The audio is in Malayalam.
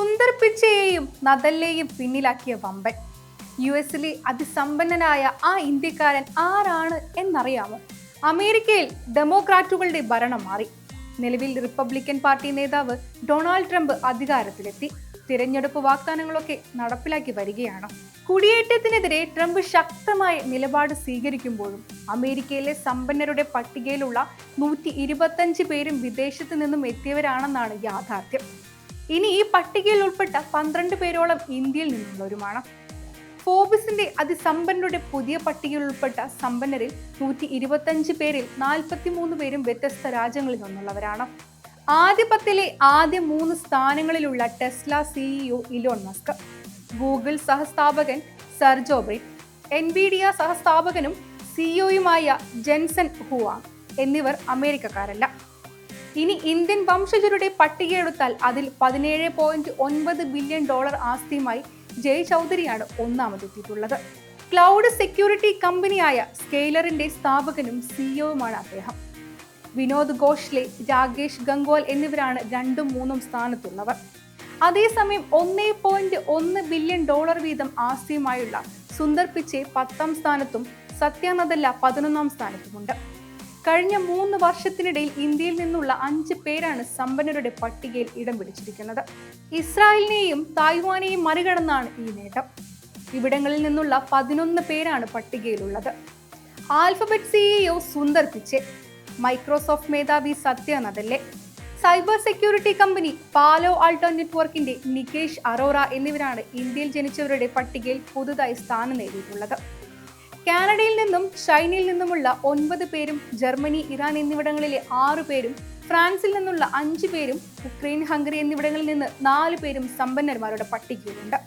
സുന്ദർ പിച്ചയെയും നദലിനെയും പിന്നിലാക്കിയ വമ്പൻ. യു എസിലെ അതിസമ്പന്നനായ ആ ഇന്ത്യക്കാരൻ ആരാണ് എന്നറിയാമോ? അമേരിക്കയിൽ ഡെമോക്രാറ്റുകളുടെ ഭരണം മാറി. നിലവിൽ റിപ്പബ്ലിക്കൻ പാർട്ടി നേതാവ് ഡൊണാൾഡ് ട്രംപ് അധികാരത്തിലെത്തി. തിരഞ്ഞെടുപ്പ് വാഗ്ദാനങ്ങളൊക്കെ നടപ്പിലാക്കി വരികയാണ്. കുടിയേറ്റത്തിനെതിരെ ട്രംപ് ശക്തമായ നിലപാട് സ്വീകരിക്കുമ്പോഴും അമേരിക്കയിലെ സമ്പന്നരുടെ പട്ടികയിലുള്ള നൂറ്റി ഇരുപത്തഞ്ച് പേരും വിദേശത്ത് നിന്നും എത്തിയവരാണെന്നാണ് യാഥാർത്ഥ്യം. ഇനി ഈ പട്ടികയിൽ ഉൾപ്പെട്ട പന്ത്രണ്ട് പേരോളം ഇന്ത്യയിൽ നിന്നുള്ളവരുമാണ്. ഫോബിസിന്റെ അതിസമ്പന്നരുടെ പുതിയ പട്ടികയിൽ ഉൾപ്പെട്ട സമ്പന്നരിൽ നൂറ്റി ഇരുപത്തഞ്ച് പേരിൽ നാൽപ്പത്തി മൂന്ന് പേരും വ്യത്യസ്ത രാജ്യങ്ങളിൽ നിന്നുള്ളവരാണ്. ആദ്യ പത്തിലെ ആദ്യ മൂന്ന് സ്ഥാനങ്ങളിലുള്ള Tesla CEO Elon Musk Google സഹസ്ഥാപകൻ Sergey Brin Nvidia സഹസ്ഥാപകനും സിഇഒയുമായ ജെൻസൺ ഹുവാങ് എന്നിവർ അമേരിക്കക്കാരല്ല. ഇനി ഇന്ത്യൻ വംശജരുടെ പട്ടികയെടുത്താൽ അതിൽ പതിനേഴ് പോയിന്റ് ഒൻപത് ബില്യൺ ഡോളർ ആസ്തിയുമായി ജയ് ചൗധരിയാണ് ഒന്നാമതെത്തിയിട്ടുള്ളത്. ക്ലൗഡ് സെക്യൂരിറ്റി കമ്പനിയായ സ്കെയിലറിന്റെ സ്ഥാപകനും സിഇഒയുമാണ് അദ്ദേഹം. വിനോദ് ഘോഷ്ലെ രാകേഷ് ഗംഗോൽ എന്നിവരാണ് രണ്ടും മൂന്നും സ്ഥാനത്തുള്ളവർ. അതേസമയം ഒന്നേ പോയിന്റ് ഒന്ന് ബില്യൺ ഡോളർ വീതം ആസ്തിയുമായുള്ള സുന്ദർ പിച്ചെ പത്താം സ്ഥാനത്തും സത്യാനദല്ല പതിനൊന്നാം സ്ഥാനത്തുമുണ്ട്. കഴിഞ്ഞ മൂന്ന് വർഷത്തിനിടയിൽ ഇന്ത്യയിൽ നിന്നുള്ള അഞ്ച് പേരാണ് സമ്പന്നരുടെ പട്ടികയിൽ ഇടം പിടിച്ചിരിക്കുന്നത്. ഇസ്രായേലിനെയും തായ്വാനെയും മറികടന്നാണ് ഈ നേട്ടം. ഇവിടങ്ങളിൽ നിന്നുള്ള പതിനൊന്ന് പേരാണ് പട്ടികയിലുള്ളത്. Alphabet CEO Sundar Pichai Microsoft മേധാവി Satya Nadella cyber security company Palo Alto നെറ്റ്വർക്കിന്റെ നികേഷ് അറോറ എന്നിവരാണ് ഇന്ത്യയിൽ ജനിച്ചവരുടെ പട്ടികയിൽ പുതുതായി സ്ഥാനം നേടിയിട്ടുള്ളത്. കാനഡയിൽ നിന്നും ചൈനയിൽ നിന്നുമുള്ള ഒൻപത് പേരും ജർമ്മനി ഇറാൻ എന്നിവിടങ്ങളിലെ ആറു പേരും ഫ്രാൻസിൽ നിന്നുള്ള അഞ്ച് പേരും ഉക്രൈൻ ഹംഗറി എന്നിവിടങ്ങളിൽ നിന്ന് നാല് പേരും സമ്പന്നന്മാരുടെ പട്ടികയിലുണ്ട്.